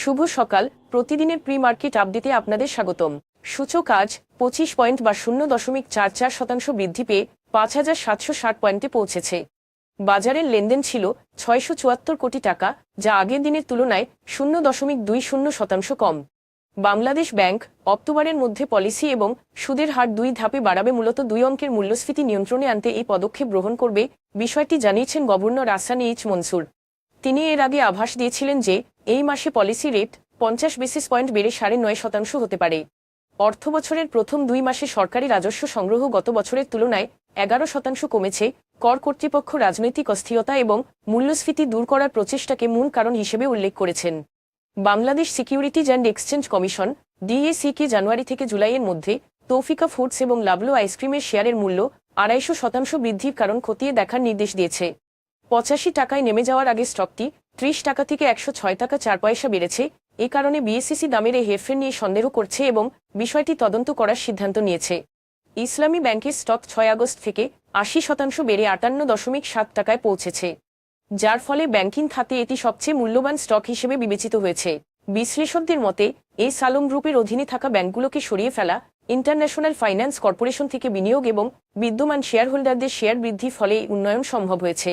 শুভ সকাল। প্রতিদিনের pre market আপডেটে আপনাদের স্বাগতম। সূচক আজ পঁচিশ পয়েন্ট বা শূন্য দশমিক চার চার শতাংশ বৃদ্ধি পেয়ে পাঁচ হাজার সাতশো ষাট পয়েন্টে পৌঁছেছে। বাজারের লেনদেন ছিল ছয়শো চুয়াত্তর কোটি টাকা, যা আগের দিনের তুলনায় শূন্য দশমিক দুই শূন্য শতাংশ কম। বাংলাদেশ ব্যাংক অক্টোবরের মধ্যে পলিসি এবং সুদের হার দুই ধাপে বাড়াবে মূলত দুই অঙ্কের মূল্যস্ফীতি নিয়ন্ত্রণে আনতে এই পদক্ষেপ গ্রহণ করবে, বিষয়টি জানিয়েছেন গভর্নর আসান এইচ মনসুর। তিনি এর আগে আভাস দিয়েছিলেন যে এই মাসে পলিসি রেট পঞ্চাশ বেসিস পয়েন্ট বেড়ে সাড়ে নয় শতাংশ হতে পারে। অর্থ বছরের প্রথম দুই মাসে সরকারি রাজস্ব সংগ্রহ গত বছরের তুলনায় এগারো শতাংশ কমেছে। কর কর্তৃপক্ষ রাজনৈতিক অস্থিরতা এবং মূল্যস্ফীতি দূর করার প্রচেষ্টাকে মূল কারণ হিসেবে উল্লেখ করেছেন। Bangladesh securities and exchange commission ডিএসিকে জানুয়ারি থেকে জুলাইয়ের মধ্যে তৌফিকা ফুডস এবং লাভলো আইসক্রিমের শেয়ারের মূল্য আড়াইশো শতাংশ বৃদ্ধির কারণ খতিয়ে দেখার নির্দেশ দিয়েছে। পঁচাশি টাকায় নেমে যাওয়ার আগে স্টকটি ত্রিশ টাকা থেকে একশো ছয় টাকা চার পয়সা বেড়েছে। এ কারণে বিএসসিসি দামের এই হেরফের নিয়ে সন্দেহ করছে এবং বিষয়টি তদন্ত করার সিদ্ধান্ত নিয়েছে। ইসলামী ব্যাংকের স্টক ছয় আগস্ট থেকে আশি শতাংশ বেড়ে আটান্ন দশমিক সাত টাকায় পৌঁছেছে। যার ফলে ব্যাংকিং খাতে এটি সবচেয়ে মূল্যবান স্টক হিসেবে বিবেচিত হয়েছে। বিশ্লেষকদের মতে এই সালম গ্রুপের অধীনে থাকা ব্যাংকগুলোকে সরিয়ে ফেলা ইন্টারন্যাশনাল ফাইন্যান্স কর্পোরেশন থেকে বিনিয়োগ এবং বিদ্যমান শেয়ার হোল্ডারদের শেয়ার বৃদ্ধির ফলে উন্নয়ন সম্ভব হয়েছে।